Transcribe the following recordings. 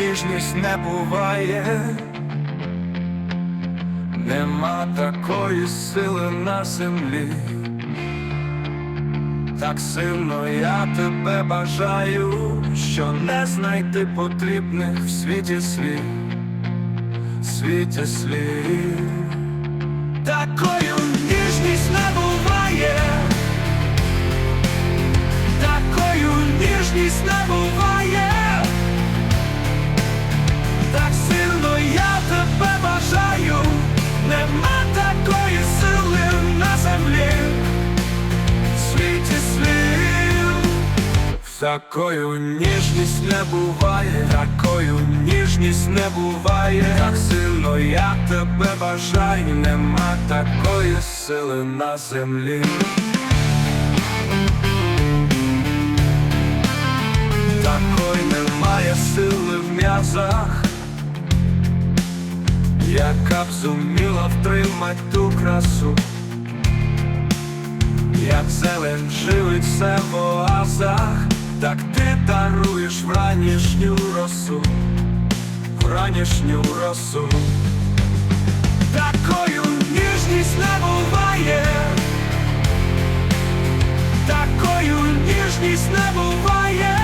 ніжність не буває, нема такої сили на землі. Так сильно я тебе бажаю, що не знайти потрібних в світі слів, світі слів. Такою такою ніжність не буває, такою ніжність не буває, так сильно я тебе бажаю, нема такої сили на землі. Такої немає сили в м'язах, яка б зуміла втримать ту красу. Як зелень живить все в оазах, так ти даруєш вранішню росу, вранішню росу. Такою ніжність не буває, такою ніжність не буває,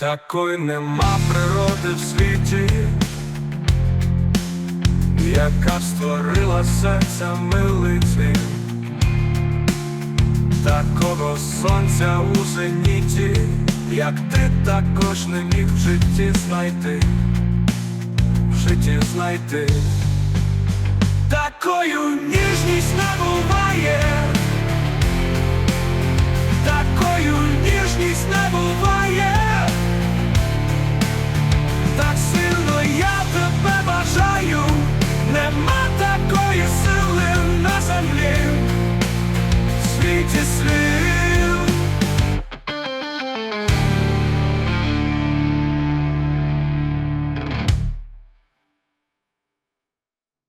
Такої нема природи в світі, яка створила серця милий цвіт Такого сонця у зеніті, як ти також не міг в житті знайти, в житті знайти. Такою ніжність не буває. to sleep.